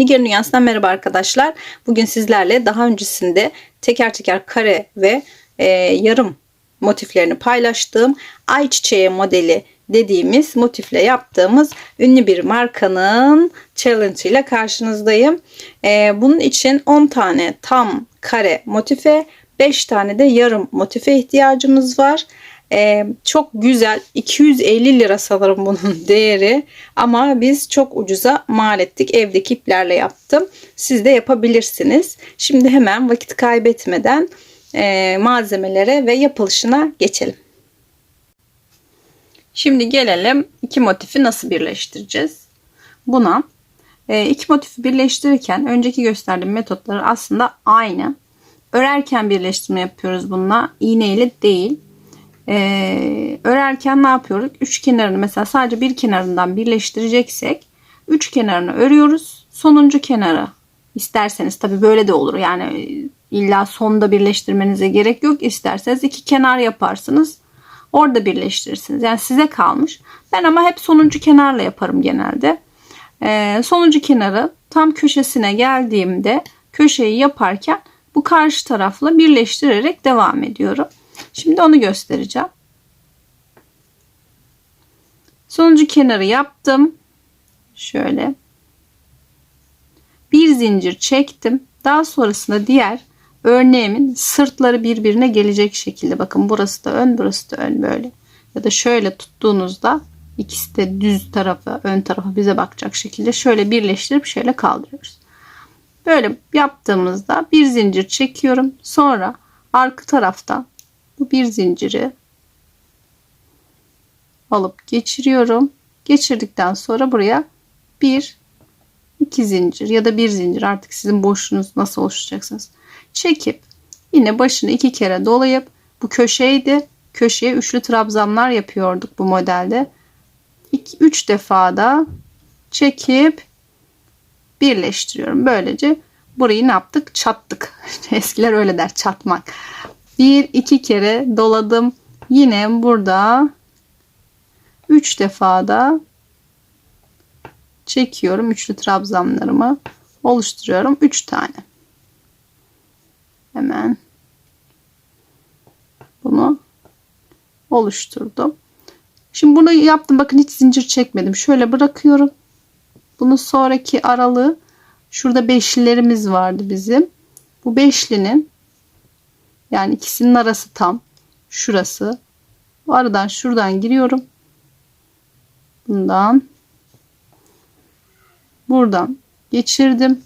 Nigar Dünyası'ndan merhaba arkadaşlar. Bugün sizlerle daha öncesinde teker teker kare ve e, yarım motiflerini paylaştığım ayçiçeği modeli dediğimiz motifle yaptığımız ünlü bir markanın challenge ile karşınızdayım. E, bunun için 10 tane tam kare motife 5 tane de yarım motife ihtiyacımız var. Ee, çok güzel 250 lira sanırım bunun değeri. Ama biz çok ucuza mal ettik. Evdeki iplerle yaptım. Siz de yapabilirsiniz. Şimdi hemen vakit kaybetmeden e, malzemelere ve yapılışına geçelim. Şimdi gelelim iki motifi nasıl birleştireceğiz? Buna e, iki motifi birleştirirken önceki gösterdiğim metotları aslında aynı. Örerken birleştirme yapıyoruz bununla iğne ile değil ee, örerken ne yapıyoruz? Üç kenarını mesela sadece bir kenarından birleştireceksek üç kenarını örüyoruz. Sonuncu kenarı isterseniz tabi böyle de olur. Yani illa sonda birleştirmenize gerek yok. İsterseniz iki kenar yaparsınız. Orada birleştirirsiniz. Yani size kalmış. Ben ama hep sonuncu kenarla yaparım genelde. Ee, sonuncu kenarı tam köşesine geldiğimde köşeyi yaparken bu karşı tarafla birleştirerek devam ediyorum. Şimdi onu göstereceğim. Sonuncu kenarı yaptım. Şöyle. Bir zincir çektim. Daha sonrasında diğer örneğimin sırtları birbirine gelecek şekilde. Bakın burası da ön burası da ön böyle. Ya da şöyle tuttuğunuzda ikisi de düz tarafı ön tarafı bize bakacak şekilde şöyle birleştirip şöyle kaldırıyoruz. Böyle yaptığımızda bir zincir çekiyorum. Sonra arka taraftan bu bir zinciri alıp geçiriyorum. Geçirdikten sonra buraya bir iki zincir ya da bir zincir artık sizin boşluğunuz nasıl oluşturacaksınız. Çekip yine başını iki kere dolayıp bu köşeydi. Köşeye üçlü trabzanlar yapıyorduk bu modelde. 2 3 defa da çekip birleştiriyorum. Böylece burayı ne yaptık? Çattık. Eskiler öyle der çatmak. Bir iki kere doladım. Yine burada üç defa da çekiyorum. Üçlü trabzanlarımı oluşturuyorum. Üç tane. Hemen bunu oluşturdum. Şimdi bunu yaptım. Bakın hiç zincir çekmedim. Şöyle bırakıyorum. Bunu sonraki aralığı şurada beşlilerimiz vardı bizim. Bu beşlinin yani ikisinin arası tam. Şurası. Bu aradan şuradan giriyorum. Bundan. Buradan geçirdim.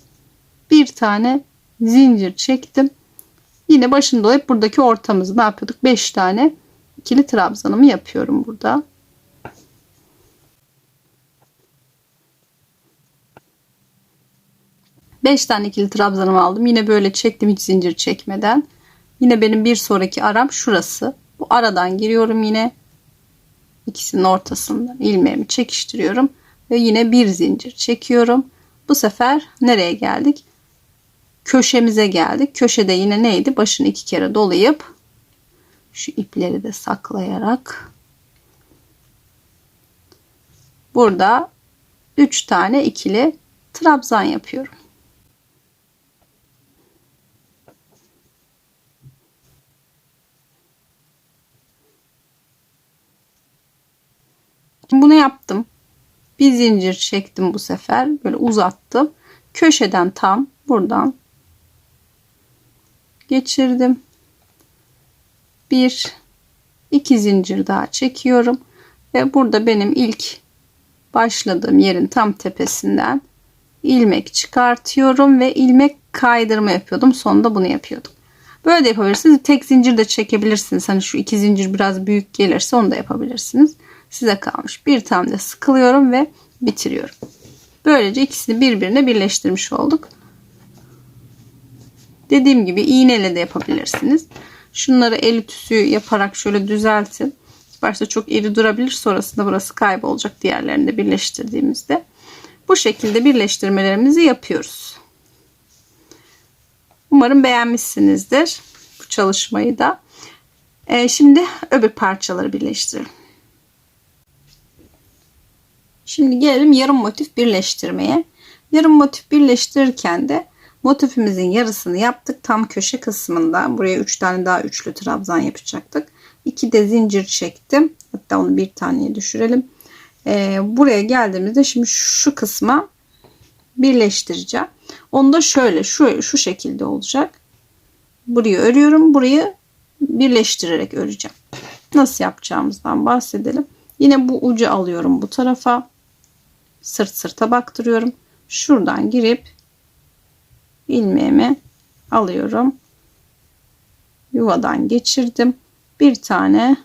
Bir tane zincir çektim. Yine başında hep buradaki ortamızı ne yapıyorduk? 5 tane ikili trabzanımı yapıyorum burada. Beş tane ikili trabzanımı aldım. Yine böyle çektim hiç zincir çekmeden. Yine benim bir sonraki aram şurası. Bu aradan giriyorum yine. ikisinin ortasından ilmeğimi çekiştiriyorum. Ve yine bir zincir çekiyorum. Bu sefer nereye geldik? Köşemize geldik. Köşede yine neydi? Başını iki kere dolayıp şu ipleri de saklayarak burada 3 tane ikili trabzan yapıyorum. Bunu yaptım. Bir zincir çektim bu sefer. Böyle uzattım. Köşeden tam buradan geçirdim. Bir, iki zincir daha çekiyorum. Ve burada benim ilk başladığım yerin tam tepesinden ilmek çıkartıyorum ve ilmek kaydırma yapıyordum. Sonunda bunu yapıyordum. Böyle de yapabilirsiniz. Tek zincir de çekebilirsiniz. Hani şu iki zincir biraz büyük gelirse onu da yapabilirsiniz size kalmış. Bir tane de sıkılıyorum ve bitiriyorum. Böylece ikisini birbirine birleştirmiş olduk. Dediğim gibi iğneyle de yapabilirsiniz. Şunları el ütüsü yaparak şöyle düzeltin. Başta çok iri durabilir. Sonrasında burası kaybolacak diğerlerini de birleştirdiğimizde. Bu şekilde birleştirmelerimizi yapıyoruz. Umarım beğenmişsinizdir bu çalışmayı da. Ee, şimdi öbür parçaları birleştirelim. Şimdi gelelim yarım motif birleştirmeye. Yarım motif birleştirirken de motifimizin yarısını yaptık. Tam köşe kısmında buraya 3 tane daha üçlü trabzan yapacaktık. 2 de zincir çektim. Hatta onu bir taneye düşürelim. Ee, buraya geldiğimizde şimdi şu kısma birleştireceğim. Onu da şöyle şu, şu şekilde olacak. Burayı örüyorum. Burayı birleştirerek öreceğim. Nasıl yapacağımızdan bahsedelim. Yine bu ucu alıyorum bu tarafa. Sırt sırta baktırıyorum. Şuradan girip ilmeğimi alıyorum. Yuvadan geçirdim. Bir tane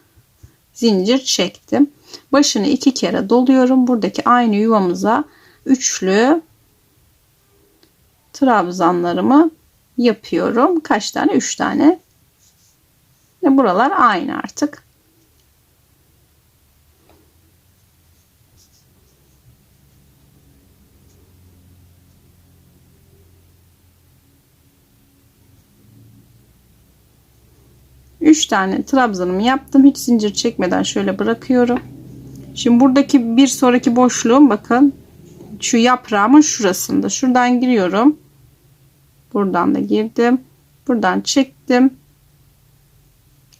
zincir çektim. Başını iki kere doluyorum. Buradaki aynı yuvamıza üçlü trabzanlarımı yapıyorum. Kaç tane? Üç tane. Buralar aynı artık. Üç tane trabzanımı yaptım. Hiç zincir çekmeden şöyle bırakıyorum. Şimdi buradaki bir sonraki boşluğum bakın şu yaprağımın şurasında. Şuradan giriyorum. Buradan da girdim. Buradan çektim.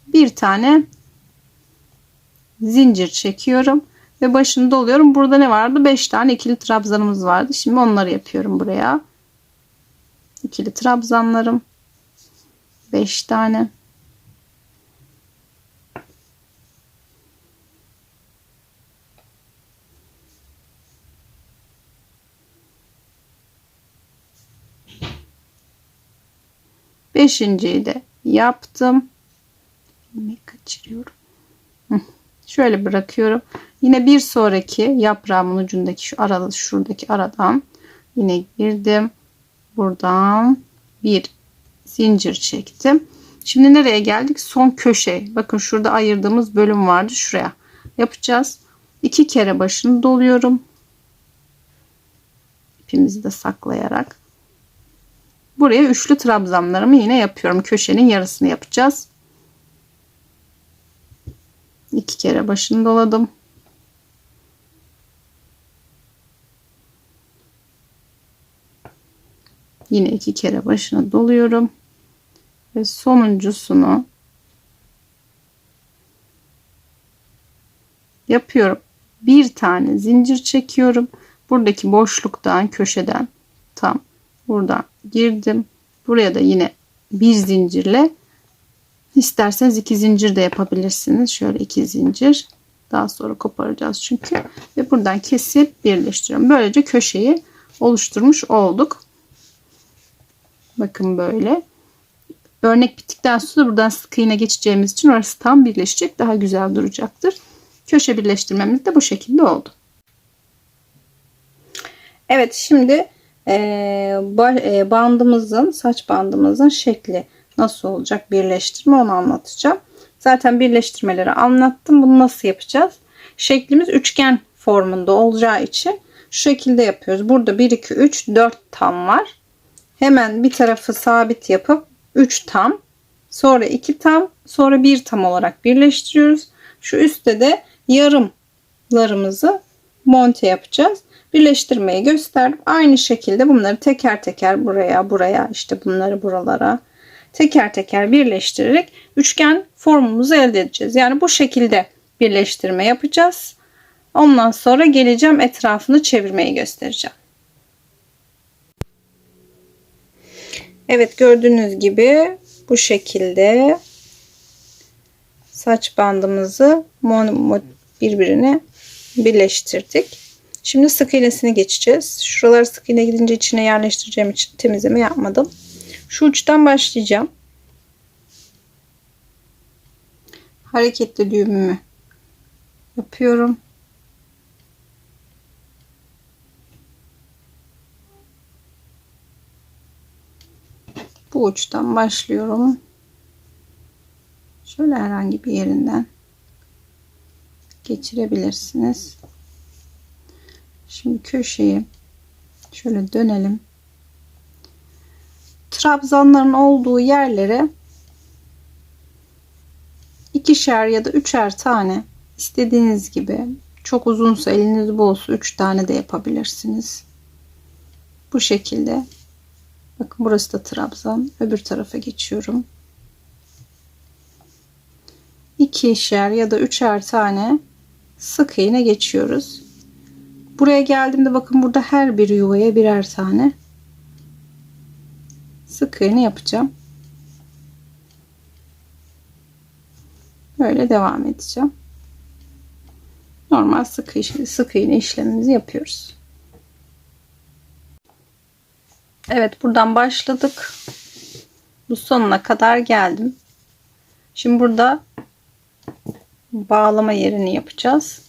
Bir tane zincir çekiyorum ve başını doluyorum. Burada ne vardı? 5 tane ikili trabzanımız vardı. Şimdi onları yapıyorum buraya. İkili trabzanlarım. 5 tane. Beşinciyi de yaptım. İlmeği kaçırıyorum. Şöyle bırakıyorum. Yine bir sonraki yaprağımın ucundaki şu aralı şuradaki aradan yine girdim. Buradan bir zincir çektim. Şimdi nereye geldik? Son köşe. Bakın şurada ayırdığımız bölüm vardı. Şuraya yapacağız. İki kere başını doluyorum. İpimizi de saklayarak. Buraya üçlü trabzanlarımı yine yapıyorum. Köşenin yarısını yapacağız. İki kere başını doladım. Yine iki kere başını doluyorum. Ve sonuncusunu yapıyorum. Bir tane zincir çekiyorum. Buradaki boşluktan köşeden tam buradan girdim. Buraya da yine bir zincirle isterseniz iki zincir de yapabilirsiniz. Şöyle iki zincir. Daha sonra koparacağız çünkü. Ve buradan kesip birleştiriyorum. Böylece köşeyi oluşturmuş olduk. Bakın böyle. Örnek bittikten sonra buradan sık iğne geçeceğimiz için orası tam birleşecek. Daha güzel duracaktır. Köşe birleştirmemiz de bu şekilde oldu. Evet şimdi bandımızın saç bandımızın şekli nasıl olacak birleştirme onu anlatacağım. Zaten birleştirmeleri anlattım. Bunu nasıl yapacağız? Şeklimiz üçgen formunda olacağı için şu şekilde yapıyoruz. Burada 1 2 3 4 tam var. Hemen bir tarafı sabit yapıp 3 tam, sonra 2 tam, sonra 1 tam olarak birleştiriyoruz. Şu üstte de yarımlarımızı monte yapacağız birleştirmeyi gösterdim. Aynı şekilde bunları teker teker buraya buraya işte bunları buralara teker teker birleştirerek üçgen formumuzu elde edeceğiz. Yani bu şekilde birleştirme yapacağız. Ondan sonra geleceğim etrafını çevirmeyi göstereceğim. Evet gördüğünüz gibi bu şekilde saç bandımızı birbirine birleştirdik. Şimdi sık iğnesini geçeceğiz. Şuraları sık iğne gidince içine yerleştireceğim için temizleme yapmadım. Şu uçtan başlayacağım. Hareketli düğümümü yapıyorum. Bu uçtan başlıyorum. Şöyle herhangi bir yerinden geçirebilirsiniz. Şimdi köşeyi şöyle dönelim. Trabzanların olduğu yerlere ikişer ya da üçer tane istediğiniz gibi çok uzunsa eliniz bolsa üç tane de yapabilirsiniz. Bu şekilde. Bakın burası da trabzan. Öbür tarafa geçiyorum. İkişer ya da üçer tane sık iğne geçiyoruz. Buraya geldiğimde bakın burada her bir yuvaya birer tane sık iğne yapacağım. Böyle devam edeceğim. Normal sık sık iğne işlemimizi yapıyoruz. Evet buradan başladık. Bu sonuna kadar geldim. Şimdi burada bağlama yerini yapacağız.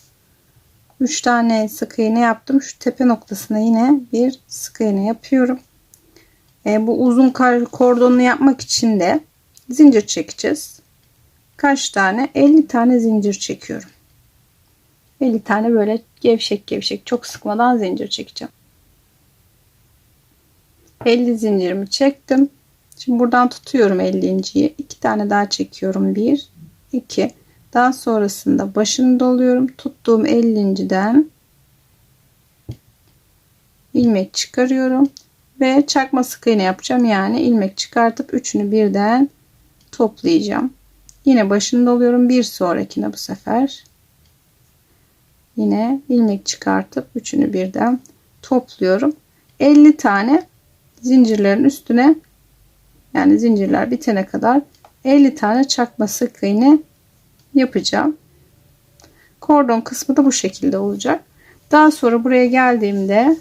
3 tane sık iğne yaptım. Şu tepe noktasına yine bir sık iğne yapıyorum. E, bu uzun kordonunu yapmak için de zincir çekeceğiz. Kaç tane? 50 tane zincir çekiyorum. 50 tane böyle gevşek gevşek çok sıkmadan zincir çekeceğim. 50 zincirimi çektim. Şimdi buradan tutuyorum 50.yi. 2 tane daha çekiyorum. 1 2 daha sonrasında başını doluyorum. Tuttuğum 50.den ilmek çıkarıyorum ve çakma sık iğne yapacağım. Yani ilmek çıkartıp üçünü birden toplayacağım. Yine başını doluyorum. Bir sonrakine bu sefer yine ilmek çıkartıp üçünü birden topluyorum. 50 tane zincirlerin üstüne yani zincirler bitene kadar 50 tane çakma sık iğne yapacağım. Kordon kısmı da bu şekilde olacak. Daha sonra buraya geldiğimde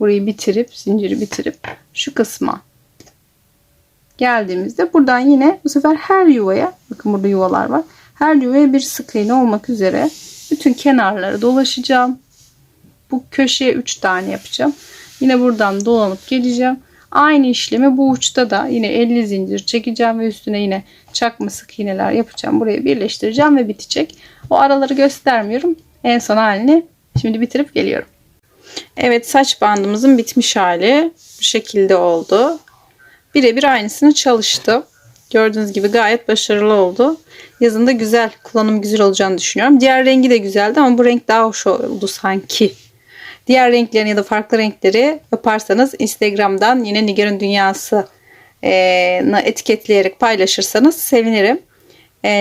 burayı bitirip zinciri bitirip şu kısma geldiğimizde buradan yine bu sefer her yuvaya bakın burada yuvalar var. Her yuvaya bir sık iğne olmak üzere bütün kenarları dolaşacağım. Bu köşeye 3 tane yapacağım. Yine buradan dolanıp geleceğim. Aynı işlemi bu uçta da yine 50 zincir çekeceğim ve üstüne yine çakma sık iğneler yapacağım. Buraya birleştireceğim ve bitecek. O araları göstermiyorum. En son halini şimdi bitirip geliyorum. Evet saç bandımızın bitmiş hali bu şekilde oldu. Birebir aynısını çalıştım. Gördüğünüz gibi gayet başarılı oldu. Yazında güzel, kullanım güzel olacağını düşünüyorum. Diğer rengi de güzeldi ama bu renk daha hoş oldu sanki. Diğer renklerini ya da farklı renkleri yaparsanız Instagram'dan yine Nigar'ın Dünyası etiketleyerek paylaşırsanız sevinirim.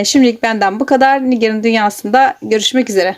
Şimdilik benden bu kadar. Nigar'ın Dünyası'nda görüşmek üzere.